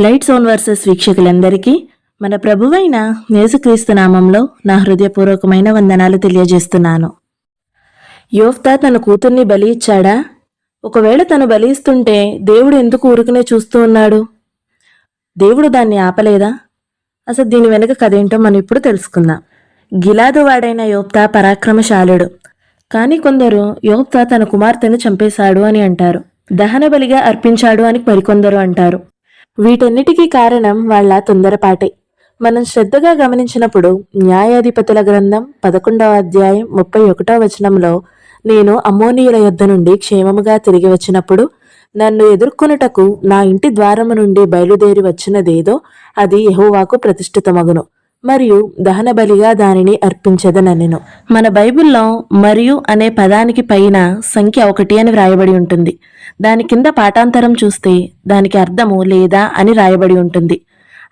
Lights own versus వీక్షకులందరికీ మన ప్రభువైన యేసుక్రీస్తు నామంలో నా హృదయపూర్వకమైన వందనాలు తెలియజేస్తున్నాను. యోఫ్తా తన కూతుర్ని బలి ఇచ్చాడా? ఒకవేళ తను బలి ఇస్తుంటే దేవుడు ఎందుకు ఊరుకునే చూస్తూ ఉన్నాడు? దేవుడు దాన్ని ఆపలేదా? అసలు దీని వెనుక కథ ఏంటో మనం ఇప్పుడు తెలుసుకుందాం. గిలాదు వాడైన యోప్తా పరాక్రమశాలుడు. కానీ కొందరు యోప్తా తన కుమార్తెను చంపేశాడు అని అంటారు. దహన బలిగా అర్పించాడు అని మరికొందరు అంటారు. వీటన్నిటికీ కారణం వాళ్ళ తొందరపాటే. మనం శ్రద్ధగా గమనించినప్పుడు న్యాయాధిపతుల గ్రంథం పదకొండవ అధ్యాయం ముప్పై ఒకటో వచనంలో నేను అమ్మోనీయుల యొద్ద నుండి క్షేమముగా తిరిగి వచ్చినప్పుడు నన్ను ఎదుర్కొనుటకు నా ఇంటి ద్వారము నుండి బయలుదేరి వచ్చినదేదో అది యహోవాకు ప్రతిష్ఠితమగును మరియు దహన బలిగా దానిని అర్పించదనెను. మన బైబిల్లో మరియు అనే పదానికి పైన సంఖ్య ఒకటి అని వ్రాయబడి ఉంటుంది. దాని కింద పాఠాంతరం చూస్తే దానికి అర్థము లేదా అని రాయబడి ఉంటుంది.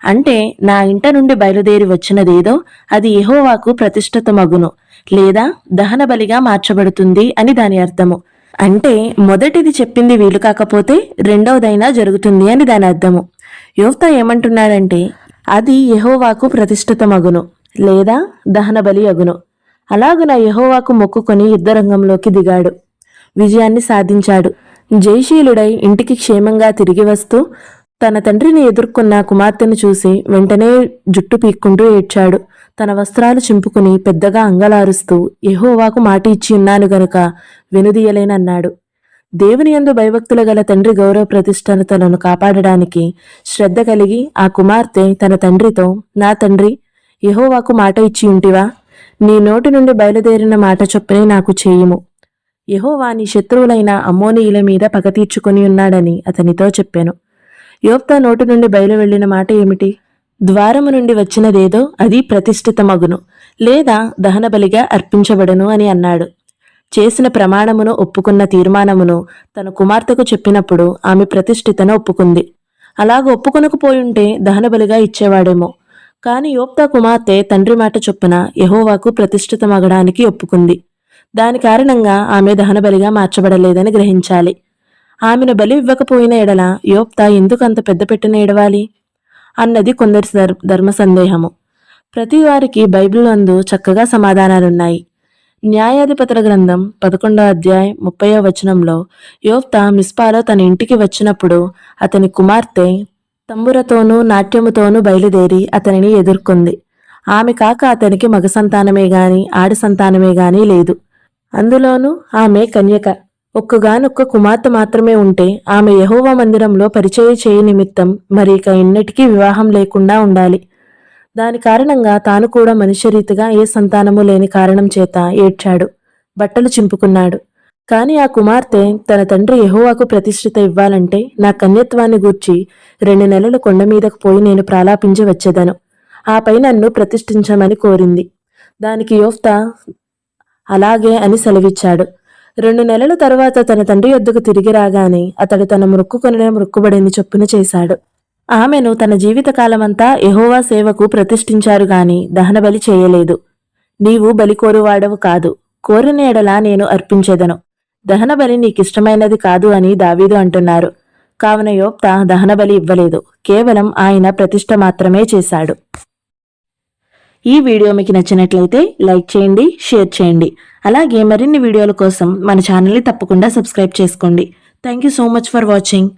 అంటే నా ఇంట నుండి బయలుదేరి వచ్చినదేదో అది యెహోవాకు ప్రతిష్ఠితమగును లేదా దహన బలిగా మార్చబడుతుంది అని దాని అర్థము. అంటే మొదటిది చెప్పింది వీలు కాకపోతే రెండవదైనా జరుగుతుంది అని దాని అర్థము. యువత ఏమంటున్నాడంటే అది యెహోవాకు ప్రతిష్ఠితమగును లేదా దహన బలి అగును. అలాగున యహోవాకు మొక్కుకొని యుద్ధరంగంలోకి దిగాడు. విజయాన్ని సాధించాడు. జయశీలుడై ఇంటికి క్షేమంగా తిరిగి వస్తూ తన తండ్రిని ఎదుర్కొన్న కుమార్తెను చూసి వెంటనే జుట్టు పీక్కుంటూ ఏడ్చాడు. తన వస్త్రాలు చింపుకుని పెద్దగా అంగలారుస్తూ ఎహోవాకు మాట ఇచ్చి ఉన్నాను గనుక వెనుదీయలేనన్నాడు. దేవుని యందు భయభక్తుల గల తండ్రి గౌరవ ప్రతిష్టతలను కాపాడడానికి శ్రద్ధ కలిగి ఆ కుమార్తె తన తండ్రితో నా తండ్రి ఎహోవాకు మాట ఇచ్చి ఉంటివా? నీ నోటి నుండి బయలుదేరిన మాట చొప్పునే నాకు చేయుము. యహోవాని నీ శత్రువులైన అమ్మోనీయుల మీద పగ తీర్చుకొని ఉన్నాడని అతనితో చెప్పాను. యోప్త నోటి నుండి బయలు వెళ్ళిన మాట ఏమిటి? ద్వారము నుండి వచ్చినదేదో అది ప్రతిష్ఠితమగును లేదా దహనబలిగా అర్పించబడను అని అన్నాడు. చేసిన ప్రమాణమును ఒప్పుకున్న తీర్మానమును తన కుమార్తెకు చెప్పినప్పుడు ఆమె ప్రతిష్ఠితను ఒప్పుకుంది. అలాగ ఒప్పుకొనకపోయుంటే దహనబలిగా ఇచ్చేవాడేమో. కాని యోప్తా కుమార్తె తండ్రి మాట చొప్పున యహోవాకు ప్రతిష్ఠితమగడానికి ఒప్పుకుంది. దాని కారణంగా ఆమె దహనబలిగా మార్చబడలేదని గ్రహించాలి. ఆమెను బలి ఇవ్వకపోయిన ఎడల యోప్త ఎందుకంత పెద్ద పెట్టిన ఎడవాలి అన్నది కొందరి ధర్- ధర్మ సందేహము. ప్రతి వారికి బైబిల్ నందు చక్కగా సమాధానాలున్నాయి. న్యాయాధిపతుల గ్రంథం పదకొండో అధ్యాయం ముప్పయో వచనంలో యోప్త మిస్పాలో తన ఇంటికి వచ్చినప్పుడు అతని కుమార్తె తంబురతోనూ నాట్యముతోనూ బయలుదేరి అతనిని ఎదుర్కొంది. ఆమె కాక అతనికి మగ సంతానమే గాని ఆడ సంతానమే గాని లేదు. అందులోనూ ఆమె కన్యక. ఒక్కగానొక్క కుమార్తె మాత్రమే ఉంటే ఆమె యహోవ మందిరంలో పరిచయ చేయ నిమిత్తం మరిక ఎన్నటికీ వివాహం లేకుండా ఉండాలి. దాని కారణంగా తాను కూడా మనుష్యరీతిగా ఏ సంతానము లేని కారణం చేత ఏడ్చాడు బట్టలు చింపుకున్నాడు. కాని ఆ కుమార్తె తన తండ్రి యహోవాకు ప్రతిష్ఠిత ఇవ్వాలంటే నా కన్యత్వాన్ని గూర్చి రెండు నెలలు కొండ మీదకు పోయి నేను ప్రాలాపించి వచ్చేదను ఆపై నన్ను ప్రతిష్ఠించమని కోరింది. దానికి యోఫ్త అలాగే అని సెలవిచ్చాడు. రెండు నెలల తరువాత తన తండ్రి యొద్దకు తిరిగి రాగానే అతడు తన మృక్కుకొనిన మృక్కుబడిని చొప్పున చేశాడు. ఆమెను తన జీవితకాలమంతా ఎహోవా సేవకు ప్రతిష్ఠించారు గాని దహనబలి చేయలేదు. నీవు బలి కోరువాడవు కాదు కోరిన నేను అర్పించేదను. దహనబలి నీకిష్టమైనది కాదు అని దావీదు అంటున్నారు. కావున యోప్త దహనబలి ఇవ్వలేదు కేవలం ఆయన ప్రతిష్ట మాత్రమే చేశాడు. ఈ వీడియో మీకు నచ్చినట్లయితే లైక్ చేయండి షేర్ చేయండి. అలాగే మరిన్ని వీడియోల కోసం మన ఛానల్ని తప్పకుండా సబ్స్క్రైబ్ చేసుకోండి. Thank you so much for watching